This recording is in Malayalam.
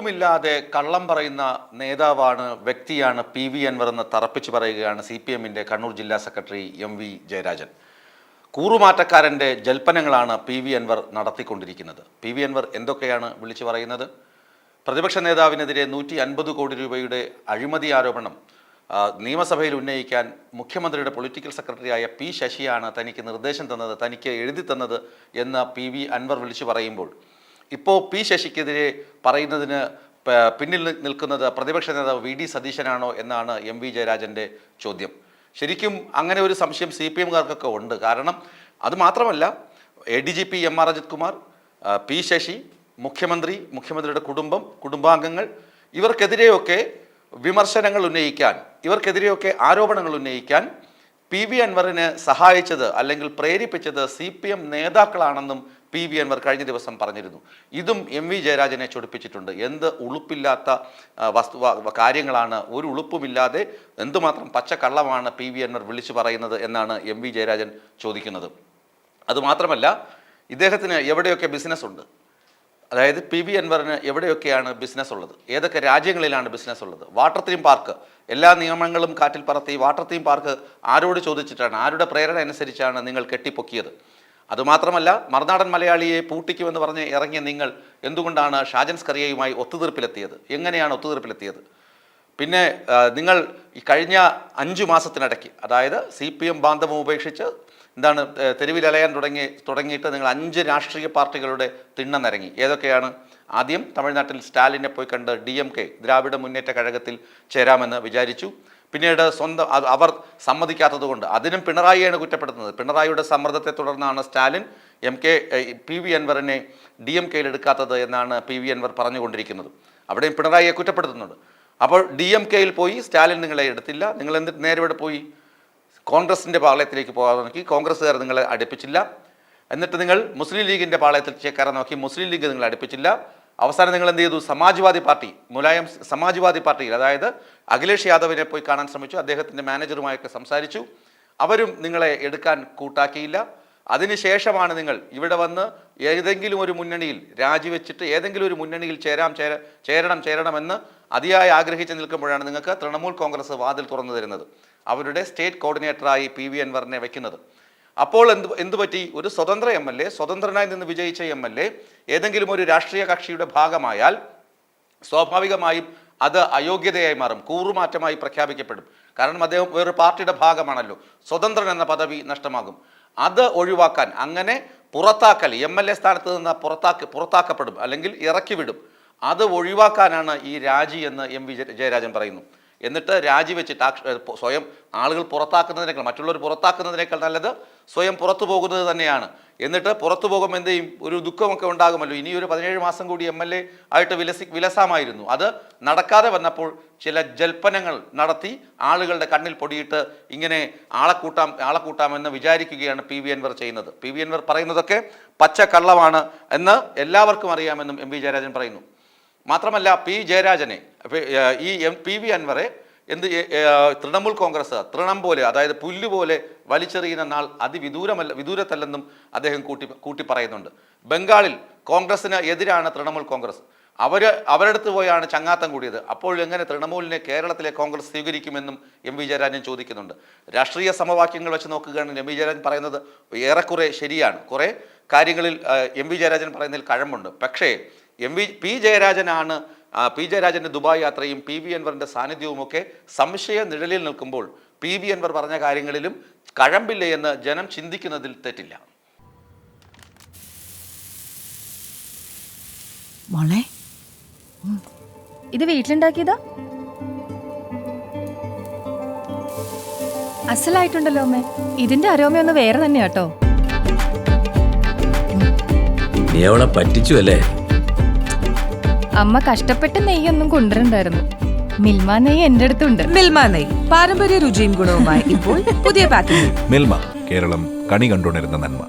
ഉളുപ്പുമില്ലാതെ കള്ളം പറയുന്ന നേതാവാണ് വ്യക്തിയാണ് പി വി അൻവർ എന്ന് തറപ്പിച്ച് പറയുകയാണ് സി പി എമ്മിന്റെ കണ്ണൂർ ജില്ലാ സെക്രട്ടറി എം വി ജയരാജൻ. കൂറുമാറ്റക്കാരന്റെ ജൽപ്പനങ്ങളാണ് പി വി അൻവർ നടത്തിക്കൊണ്ടിരിക്കുന്നത്. പി വി അൻവർ എന്തൊക്കെയാണ് വിളിച്ചു പറയുന്നത്? പ്രതിപക്ഷ നേതാവിനെതിരെ നൂറ്റി അൻപത് കോടി രൂപയുടെ അഴിമതി ആരോപണം നിയമസഭയിൽ ഉന്നയിക്കാൻ മുഖ്യമന്ത്രിയുടെ പൊളിറ്റിക്കൽ സെക്രട്ടറിയായ പി ശശിയാണ് തനിക്ക് നിർദ്ദേശം തന്നത് തനിക്ക് എഴുതി തന്നത് എന്ന് പി വി അൻവർ വിളിച്ചു പറയുമ്പോൾ ഇപ്പോൾ പി ശശിക്കെതിരെ പറയുന്നതിന് പിന്നിൽ നിൽക്കുന്നത് പ്രതിപക്ഷ നേതാവ് വി ഡി സതീശനാണോ എന്നാണ് എം വി ജയരാജന്റെ ചോദ്യം. ശരിക്കും അങ്ങനെ ഒരു സംശയം സി പി എംകാർക്കൊക്കെ ഉണ്ട്. കാരണം അത് മാത്രമല്ല A D G P M R Ajith Kumar P Sasi മുഖ്യമന്ത്രി മുഖ്യമന്ത്രിയുടെ കുടുംബം കുടുംബാംഗങ്ങൾ ഇവർക്കെതിരെയൊക്കെ വിമർശനങ്ങൾ ഉന്നയിക്കാൻ ഇവർക്കെതിരെയൊക്കെ ആരോപണങ്ങൾ ഉന്നയിക്കാൻ പി വി അൻവറിനെ സഹായിച്ചത് അല്ലെങ്കിൽ പ്രേരിപ്പിച്ചത് സി പി എം നേതാക്കളാണെന്നും പി. വി. അൻവർ കഴിഞ്ഞ ദിവസം പറഞ്ഞിരുന്നു. ഇതും എം. വി. ജയരാജനെ ചൊടിപ്പിച്ചിട്ടുണ്ട്. എന്ത് ഉളുപ്പില്ലാത്ത വസ്തു കാര്യങ്ങളാണ്. ഒരു ഉളുപ്പുമില്ലാതെ എന്തുമാത്രം പച്ചക്കള്ളമാണ് പി. വി. അൻവർ വിളിച്ചു പറയുന്നത് എന്നാണ് എം. വി. ജയരാജൻ ചോദിക്കുന്നത്. അതുമാത്രമല്ല ഇദ്ദേഹത്തിന് എവിടെയൊക്കെ ബിസിനസ് ഉണ്ട്? അതായത് പി. വി. അൻവറിന് എവിടെയൊക്കെയാണ് ബിസിനസ് ഉള്ളത്? ഏതൊക്കെ രാജ്യങ്ങളിലാണ് ബിസിനസ് ഉള്ളത്? Water theme park. എല്ലാ നിയമങ്ങളും കാറ്റിൽ പറത്തി വാട്ടർ തീം പാർക്ക് ആരോട് ചോദിച്ചിട്ടാണ്? ആരുടെ പ്രേരണ അനുസരിച്ചാണ് നിങ്ങൾ കെട്ടിപ്പൊക്കിയത്? അതുമാത്രമല്ല മറുനാടൻ മലയാളിയെ പൂട്ടിക്കുമെന്ന് പറഞ്ഞ് ഇറങ്ങിയ നിങ്ങൾ എന്തുകൊണ്ടാണ് ഷാജൻ സ്കറിയയുമായി ഒത്തുതീർപ്പിലെത്തിയത്? എങ്ങനെയാണ് ഒത്തുതീർപ്പിലെത്തിയത്? പിന്നെ നിങ്ങൾ ഈ കഴിഞ്ഞ അഞ്ചു മാസത്തിനിടയ്ക്ക് അതായത് സി പി എം ബാന്ധവം ഉപേക്ഷിച്ച് എന്താണ് തെരുവിലലയാൻ തുടങ്ങി തുടങ്ങിയിട്ട് നിങ്ങൾ അഞ്ച് രാഷ്ട്രീയ പാർട്ടികളുടെ തിണ്ണം നിരങ്ങി. ഏതൊക്കെയാണ്? ആദ്യം തമിഴ്നാട്ടിൽ സ്റ്റാലിനെ പോയി കണ്ട് ഡി എം കെ ദ്രാവിഡ മുന്നേറ്റ കഴകത്തിൽ ചേരാമെന്ന് വിചാരിച്ചു. പിന്നീട് സ്വന്തം അവർ സമ്മതിക്കാത്തതുകൊണ്ട് അതിനും പിണറായിയാണ് കുറ്റപ്പെടുത്തുന്നത്. പിണറായിയുടെ സമ്മർദ്ദത്തെ തുടർന്നാണ് Stalin M K P V അൻവറിനെ ഡി എം കെയിൽ എടുക്കാത്തത് എന്നാണ് പി വി അൻവർ പറഞ്ഞുകൊണ്ടിരിക്കുന്നത്. അവിടെയും പിണറായിയെ കുറ്റപ്പെടുത്തുന്നുണ്ട്. അപ്പോൾ ഡി എം കെയിൽ പോയി സ്റ്റാലിൻ നിങ്ങളെ എടുത്തില്ല. നിങ്ങൾ എന്തിട്ട് നേരെ ഇവിടെ പോയി? കോൺഗ്രസിന്റെ പാളയത്തിലേക്ക് പോകാൻ നോക്കി. കോൺഗ്രസ്സുകാർ നിങ്ങളെ അടുപ്പിച്ചില്ല. എന്നിട്ട് നിങ്ങൾ മുസ്ലിം ലീഗിന്റെ പാളയത്തിൽ ചേക്കാരെ നോക്കി. മുസ്ലിം ലീഗ് നിങ്ങളെ അടുപ്പിച്ചില്ല. അവസാനം നിങ്ങൾ എന്ത് ചെയ്തു? സമാജ്വാദി പാർട്ടി മുലായം സമാജ്വാദി പാർട്ടിയിൽ അതായത് അഖിലേഷ് യാദവിനെ പോയി കാണാൻ ശ്രമിച്ചു. അദ്ദേഹത്തിന്റെ മാനേജറുമായൊക്കെ സംസാരിച്ചു. അവരും നിങ്ങളെ എടുക്കാൻ കൂട്ടാക്കിയില്ല. അതിനുശേഷമാണ് നിങ്ങൾ ഇവിടെ വന്ന് ഏതെങ്കിലും ഒരു മുന്നണിയിൽ രാജിവെച്ചിട്ട് ഏതെങ്കിലും ഒരു മുന്നണിയിൽ ചേരാം ചേര ചേരണം ചേരണമെന്ന് അതിയായി ആഗ്രഹിച്ച് നിൽക്കുമ്പോഴാണ് നിങ്ങൾക്ക് തൃണമൂൽ കോൺഗ്രസ് വാതിൽ തുറന്നു തരുന്നത്. അവരുടെ സ്റ്റേറ്റ് കോർഡിനേറ്ററായി പി വി അൻവറിനെ വെക്കുന്നത്. അപ്പോൾ എന്ത് എന്തു പറ്റി? ഒരു സ്വതന്ത്ര എം എൽ എ സ്വതന്ത്രനായി നിന്ന് വിജയിച്ച എം എൽ എ ഏതെങ്കിലും ഒരു രാഷ്ട്രീയ കക്ഷിയുടെ ഭാഗമായാൽ സ്വാഭാവികമായും അത് അയോഗ്യതയായി മാറും കൂറുമാറ്റമായി പ്രഖ്യാപിക്കപ്പെടും. കാരണം അദ്ദേഹം വേറൊരു പാർട്ടിയുടെ ഭാഗമാണല്ലോ. സ്വതന്ത്രൻ എന്ന പദവി നഷ്ടമാകും. അത് ഒഴിവാക്കാൻ അങ്ങനെ പുറത്താക്കൽ എം എൽ എ സ്ഥാനത്ത് നിന്ന് പുറത്താക്കി പുറത്താക്കപ്പെടും അല്ലെങ്കിൽ ഇറക്കി വിടും അത് ഒഴിവാക്കാനാണ് ഈ രാജി എന്ന് എം വി ജയരാജൻ പറയുന്നു. എന്നിട്ട് രാജിവെച്ചിട്ട് സ്വയം ആളുകൾ പുറത്താക്കുന്നതിനേക്കാൾ മറ്റുള്ളവർ പുറത്താക്കുന്നതിനേക്കാൾ നല്ലത് സ്വയം പുറത്തു പോകുന്നത് തന്നെയാണ്. എന്നിട്ട് പുറത്തു പോകുമ്പോൾ എന്ത് ചെയ്യും? ഒരു ദുഃഖമൊക്കെ ഉണ്ടാകുമല്ലോ. ഇനി ഒരു പതിനേഴ് മാസം കൂടി എം എൽ എ ആയിട്ട് വിലസി വിലസാമായിരുന്നു. അത് നടക്കാതെ വന്നപ്പോൾ ചില ജൽപ്പനങ്ങൾ നടത്തി ആളുകളുടെ കണ്ണിൽ പൊടിയിട്ട് ഇങ്ങനെ ആളെ കൂട്ടാം ആളെ കൂട്ടാമെന്ന് വിചാരിക്കുകയാണ് പി. വി. അൻവർ ചെയ്യുന്നത്. പി. വി. അൻവർ പറയുന്നതൊക്കെ പച്ച കള്ളമാണ് എന്ന് എല്ലാവർക്കും അറിയാമെന്നും എം വി ജയരാജൻ പറയുന്നു. മാത്രമല്ല പി ജയരാജനെ ഈ എം പി വി അൻവറെ എന്ത് തൃണമൂൽ കോൺഗ്രസ് തൃണം പോലെ അതായത് പുല്ല് പോലെ വലിച്ചെറിയുന്ന നാൾ അതിവിദൂരമല്ല വിദൂരത്തല്ലെന്നും അദ്ദേഹം കൂട്ടി കൂട്ടി പറയുന്നുണ്ട്. ബംഗാളിൽ കോൺഗ്രസിന് എതിരാണ് തൃണമൂൽ കോൺഗ്രസ്. അവർ അവരടുത്ത് പോയാണ് ചങ്ങാത്തം കൂടിയത്. അപ്പോൾ എങ്ങനെ തൃണമൂലിനെ കേരളത്തിലെ കോൺഗ്രസ് സ്വീകരിക്കുമെന്നും എം വി ജയരാജൻ ചോദിക്കുന്നുണ്ട്. രാഷ്ട്രീയ സമവാക്യങ്ങൾ വെച്ച് നോക്കുകയാണെങ്കിൽ എം വി ജയരാജൻ പറയുന്നത് ഏറെക്കുറെ ശരിയാണ്. കുറേ കാര്യങ്ങളിൽ എം വി ജയരാജൻ പറയുന്നതിൽ കഴമ്പുണ്ട്. പക്ഷേ എം വി പി ജയരാജനാണ് പി ജയരാജന്റെ ദുബായ് യാത്രയും പി വി അൻവറിന്റെ സാന്നിധ്യവുമൊക്കെ സംശയ നിഴലിൽ നിൽക്കുമ്പോൾ പി വി അൻവർ പറഞ്ഞ കാര്യങ്ങളിലും കഴമ്പില്ല എന്ന് ജനം ചിന്തിക്കുന്നതിൽ തെറ്റില്ല. മോളെ. ഇത് വീട്ടിലുണ്ടാക്കിയതാ? അസലായിട്ടുണ്ടല്ലോ അമ്മേ. ഇതിന്റെ അരോമയൊന്ന് വേറെ തന്നെയാട്ടോ. നീ അവളെ പറ്റിച്ചു അല്ലേ അമ്മ കഷ്ടപ്പെട്ട് നെയ്യൊന്നും കൊണ്ടുവരണ്ടായിരുന്നു. മിൽമ നെയ്യ് എന്റെ അടുത്തുണ്ട്. മിൽമ നെയ് പാരമ്പര്യ രുചിയും ഗുണവുമായി ഇപ്പോൾ പുതിയ പാക്കിംഗ് മിൽമ കേരളം കണി കണ്ടുണരുന്ന നന്മ.